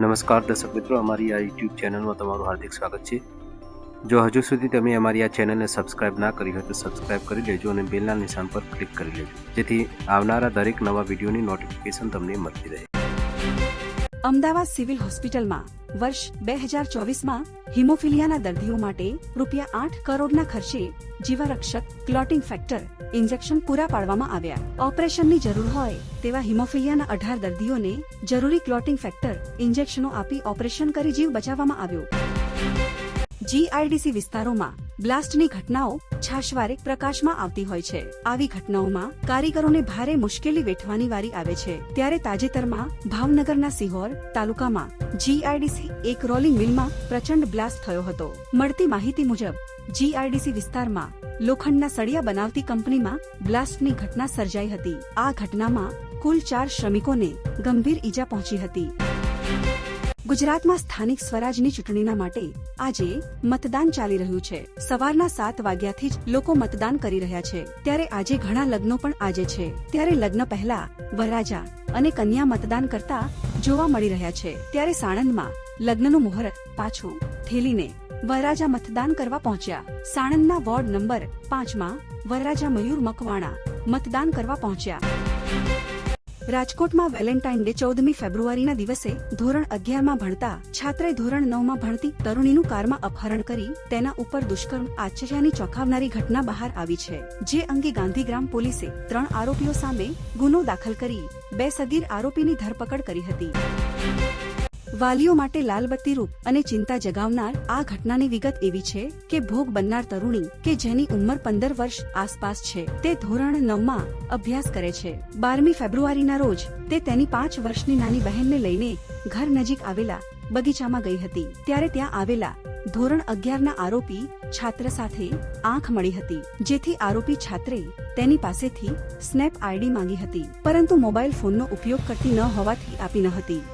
નમસ્કાર દર્શક મિત્રો, અમારી આ યુટ્યુબ ચેનલમાં તમારું હાર્દિક સ્વાગત છે. જો હજુ સુધી તમે અમારી આ ચેનલને સબસ્ક્રાઇબ ના કરી હોય તો સબસ્ક્રાઇબ કરી લેજો અને બેલના નિશાન પર ક્લિક કરી લેજો. જેથી આવનારા દરેક નવા વિડીયોની નોટિફિકેશન તમને મળતી રહે. અમદાવાદ સિવિલ હોસ્પિટલમાં વર્ષ બે હજાર ચોવીસમાં હિમોફિલિયાના દર્દીઓ માટે રૂપિયા આઠ કરોડના ખર્ચે જીવરક્ષક ક્લોટિંગ ફેક્ટર ઇન્જેક્શન પૂરા પાડવામાં આવ્યા. ઓપરેશનની જરૂર હોય તેવા હિમોફિલિયાના અઢાર દર્દીઓને જરૂરી ક્લોટિંગ ફેક્ટર ઇન્જેક્શનો આપી ઓપરેશન કરી જીવ બચાવવામાં આવ્યો. જીઆઈડીસી વિસ્તારોમાં બ્લાસ્ટની ઘટનાઓ છાશવારે પ્રકાશમાં આવતી હોય છે. આવી ઘટનાઓમાં કારીગરોને ભારે મુશ્કેલી વેઠવાની વારી આવે છે. ત્યારે તાજેતરમાં ભાવનગરના સિહોર તાલુકામાં જીઆઈડીસી એક રોલિંગ મિલમાં પ્રચંડ બ્લાસ્ટ થયો હતો. મળતી માહિતી મુજબ, જીઆઈડીસી વિસ્તારમાં લોખંડના સળિયા બનાવતી કંપનીમાં બ્લાસ્ટની ઘટના સર્જાઈ હતી. આ ઘટનામાં કુલ ચાર શ્રમિકોને ગંભીર ઈજા પહોંચી હતી. ગુજરાતમાં સ્થાનિક સ્વરાજની ચૂંટણીના માટે આજે મતદાન ચાલી રહ્યું છે. સવારના સાત વાગ્યાથી જ લોકો મતદાન કરી રહ્યા છે. ત્યારે આજે ઘણા લગ્નો પણ આજે છે. ત્યારે લગ્ન પહેલા વરરાજા અને કન્યા મતદાન કરતા જોવા મળી રહ્યા છે. ત્યારે સાણંદમાં લગ્નનું મુહૂર્ત પાછું થેલીને વરરાજા મતદાન કરવા પહોંચ્યા. સાણંદના વોર્ડ નંબર પાંચમાં વરરાજા મયુર મકવાણા મતદાન કરવા પહોંચ્યા. રાજકોટમાં વેલેન્ટાઇન ડે ચૌદમી ફેબ્રુઆરીના દિવસે ધોરણ અગિયારમાં ભણતા છાત્રે ધોરણ નવમાં ભણતી તરુણીનું કારમાં અપહરણ કરી તેના ઉપર દુષ્કર્મ, આશ્ચર્યની ચોંકાવનારી ઘટના બહાર આવી છે. જે અંગે ગાંધીગ્રામ પોલીસે ત્રણ આરોપીઓ સામે ગુનો દાખલ કરી બે સગીર આરોપીની ધરપકડ કરી હતી. વાલીઓ માટે લાલબત્તી રૂપ અને ચિંતા જગાવનાર આ ઘટનાની વિગત એવી છે કે ભોગ બનનાર તરુણી કે જેની ઉંમર પંદર વર્ષ આસપાસ છે, તે ધોરણ નવમાં અભ્યાસ કરે છે. બારમી ફેબ્રુઆરીના રોજ તે તેની પાંચ વર્ષની નાની બહેનને લઈને ઘર નજીક આવેલા બગીચામાં ગઈ હતી. ત્યારે ત્યાં આવેલા ધોરણ અગિયારના આરોપી છાત્ર સાથે આંખ મળી હતી, જેથી આરોપી છાત્રે તેની પાસેથી સ્નેપ આઈડી માંગી હતી, પરંતુ મોબાઈલ ફોનનો ઉપયોગ કરતી ન હોવાથી આપી ન હતી.